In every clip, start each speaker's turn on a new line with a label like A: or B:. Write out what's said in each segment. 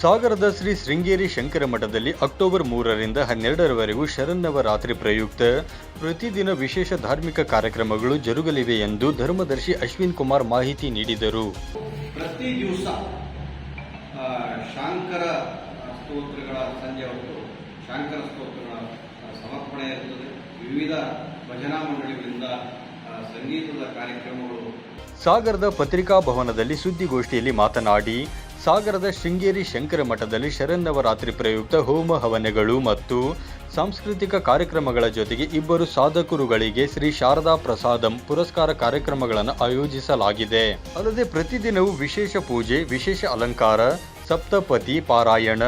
A: ಸಾಗರದ ಶ್ರೀ ಶೃಂಗೇರಿ ಶಂಕರ ಮಠದಲ್ಲಿ ಅಕ್ಟೋಬರ್ ಮೂರರಿಂದ ಹನ್ನೆರಡರವರೆಗೂ ಶರನ್ನವರಾತ್ರಿ ಪ್ರಯುಕ್ತ. ಪ್ರತಿದಿನ ವಿಶೇಷ ಧಾರ್ಮಿಕ ಕಾರ್ಯಕ್ರಮಗಳು ಜರುಗಲಿವೆ ಎಂದು ಧರ್ಮದರ್ಶಿ ಅಶ್ವಿನ್ ಕುಮಾರ್ ಮಾಹಿತಿ ನೀಡಿದರು.
B: ಪ್ರತಿ ದಿವಸ ಶಾಂಕರ ಸ್ತೋತ್ರಗಳ ಸಂಜೆ ಹೊತ್ತು ಶಾಂಕರ ಸ್ತೋತ್ರಗಳ ಸಮರ್ಪಣೆ ಇರುತ್ತದೆ ವಿವಿಧ ಭಜನಾ ಮಂಡಳಿಗಳಿಂದ ಸಂಗೀತದ ಕಾರ್ಯಕ್ರಮಗಳು.
A: ಸಾಗರದ ಪತ್ರಿಕಾ ಭವನದಲ್ಲಿ ಸುದ್ದಿಗೋಷ್ಠಿಯಲ್ಲಿ ಮಾತನಾಡಿ ಸಾಗರದ ಶೃಂಗೇರಿ ಶಂಕರ ಮಠದಲ್ಲಿ ಶರನ್ನವರಾತ್ರಿ ಪ್ರಯುಕ್ತ ಹೋಮ ಹವನಗಳು ಮತ್ತು ಸಾಂಸ್ಕೃತಿಕ ಕಾರ್ಯಕ್ರಮಗಳ ಜೊತೆಗೆ ಇಬ್ಬರು ಸಾಧಕರುಗಳಿಗೆ ಶ್ರೀ ಶಾರದಾ ಪ್ರಸಾದಂ ಪುರಸ್ಕಾರ ಕಾರ್ಯಕ್ರಮಗಳನ್ನು ಆಯೋಜಿಸಲಾಗಿದೆ. ಅಲ್ಲದೆ ಪ್ರತಿದಿನವೂ ವಿಶೇಷ ಪೂಜೆ, ವಿಶೇಷ ಅಲಂಕಾರ ಸಪ್ತಪತಿ ಪಾರಾಯಣ,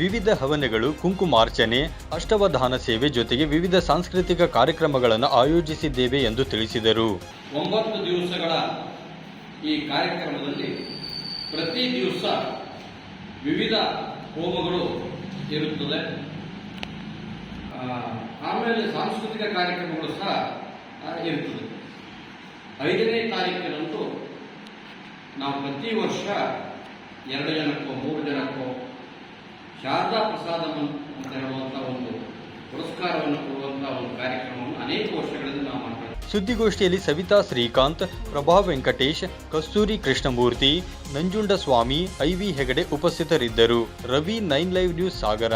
A: ವಿವಿಧ ಹವನಗಳು ಕುಂಕುಮಾರ್ಚನೆ ಅಷ್ಟವಧಾನ ಸೇವೆ ಜೊತೆಗೆ ವಿವಿಧ ಸಾಂಸ್ಕೃತಿಕ ಕಾರ್ಯಕ್ರಮಗಳನ್ನು ಆಯೋಜಿಸಿದ್ದೇವೆ ಎಂದು ತಿಳಿಸಿದರು.
B: ಒಂಬತ್ತು ದಿವಸಗಳ ಈ ಕಾರ್ಯಕ್ರಮದಲ್ಲಿ ಪ್ರತಿ ದಿವಸ ವಿವಿಧ ಹೋಮಗಳು ಇರುತ್ತದೆ ಆಮೇಲೆ ಸಾಂಸ್ಕೃತಿಕ ಕಾರ್ಯಕ್ರಮಗಳು ಸಹ ಇರುತ್ತದೆ ಐದನೇ ತಾರೀಕಿನಂತೂ ನಾವು ಪ್ರತಿ ವರ್ಷ ಎರಡು ಜನಕ್ಕೋ, ಮೂರು ಜನಕ್ಕೋ ಶಾರದಾ ಪ್ರಸಾದ ಅಂತ ಹೇಳುವಂಥ ಒಂದು ಪುರಸ್ಕಾರವನ್ನು ಕೊಡುವಂಥ ಒಂದು ಕಾರ್ಯಕ್ರಮವನ್ನು ಅನೇಕ ವರ್ಷಗಳಿಂದ ನಾವು ಮಾಡ್ತಾ.
A: ಸುದ್ದಿಗೋಷ್ಠಿಯಲ್ಲಿ ಸವಿತಾ ಶ್ರೀಕಾಂತ್, ಪ್ರಭಾ ವೆಂಕಟೇಶ್, ಕಸ್ತೂರಿ ಕೃಷ್ಣಮೂರ್ತಿ, ನಂಜುಂಡಸ್ವಾಮಿ ಐವಿ ಹೆಗಡೆ ಉಪಸ್ಥಿತರಿದ್ದರು. Ravi nine live news Sagara.